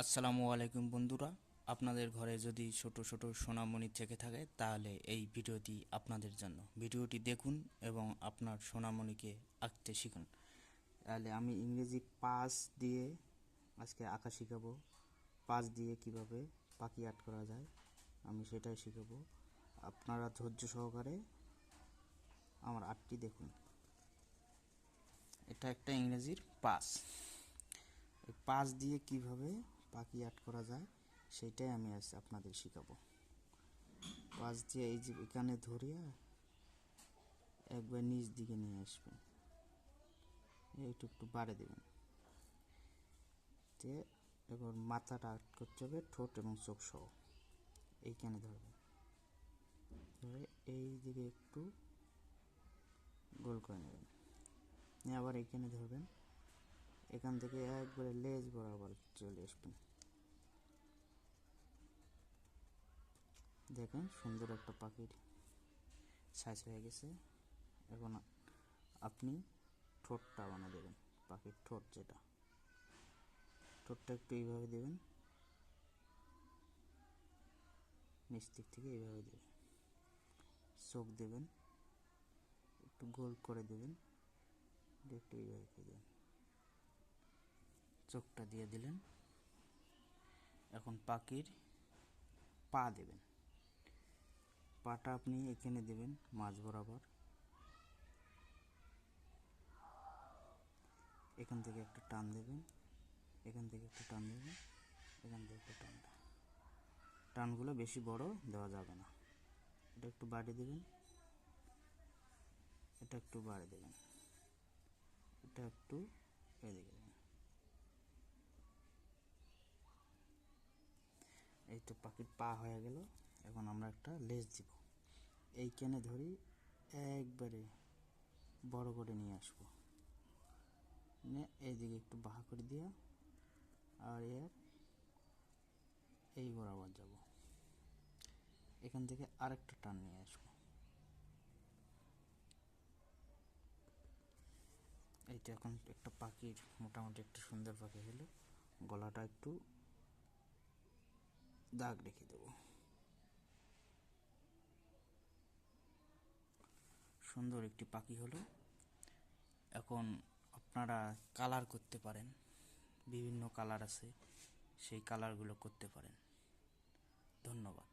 আসসালামু আলাইকুম বন্ধুরা। আপনাদের ঘরে যদি ছোট ছোট সোনামণি থেকে থাকে, তাহলে এই ভিডিওটি আপনাদের জন্য। ভিডিওটি দেখুন এবং আপনার সোনামণিকে আঁকতে শিখুন। তাহলে আমি ইংরেজি পাস দিয়ে আজকে আঁকা শিখাবো। পাস দিয়ে কীভাবে পাখি আর্ট করা যায়, আমি সেটাই শিখাবো। আপনারা ধৈর্য সহকারে আমার আর্টটি দেখুন। এটা একটা ইংরেজির পাস এই পাঁচ দিয়ে কীভাবে পাখি আর্ট করা যায় সেটাই আমি আজ আপনাদের শেখাবো। পাঁচ দিয়ে এই যে এখানে ধরিয়া একবার নিচ দিকে নিয়ে আসবেন, একটু একটু বাড়ে দেবেন। দিয়ে এবার মাথাটা আর্ট করতে হবে, ঠোঁট এবং চোখ সহ, এইখানে ধরবেন। ধরে এই দিকে একটু গোল করে নেবেন। আবার এইখানে ধরবেন। এখান থেকে একবারে লেজ বরাবর চলে আসবেন দেখেন সুন্দর একটা পাখির সাইজ হয়ে গেছে। এখন আপনি ঠোঁটটা বানিয়ে দেবেন, পাখির ঠোঁট যেটা। ঠোঁটটা একটু এইভাবে দেবেন। নিচ দিক থেকে এইভাবে দেবেন। চোখ দেবেন, একটু গোল করে দেবেন একটু এইভাবে দেবেন। চোখটা দিয়ে দিলেন। এখন পাখির পা দেবেন। পাটা আপনি এখানে দেবেন মাঝ বরাবর। এখান থেকে একটা টান দেবেন। এখান থেকে একটা টান দেবেন। এখান থেকে একটা টান দেবেন। টানগুলো বেশি বড় দেওয়া যাবে না। এটা একটু বাড়িয়ে দেবেন। এটা একটু বাড়িয়ে দেবেন। এটা একটু এদিকে দেবেন তো পাখির পা হয়ে গেল, এখন আমরা একটা লেজ দিব। এইখানে ধরি একবারে বড় করে নিয়ে আসব। নিয়ে এইদিকে একটু বাহা করে দিয়া আর এর এই বরাবর যাব। এখান থেকে আরেকটা টান নিয়ে আসব। এইটা এখন একটা পাখির মোটামুটি একটা সুন্দর পাখি হলো। গলাটা একটু দাগ রেখে দেব। সুন্দর একটি পাখি হলো। এখন আপনারা কালার করতে পারেন, বিভিন্ন কালার আছে, সেই কালারগুলো করতে পারেন। ধন্যবাদ।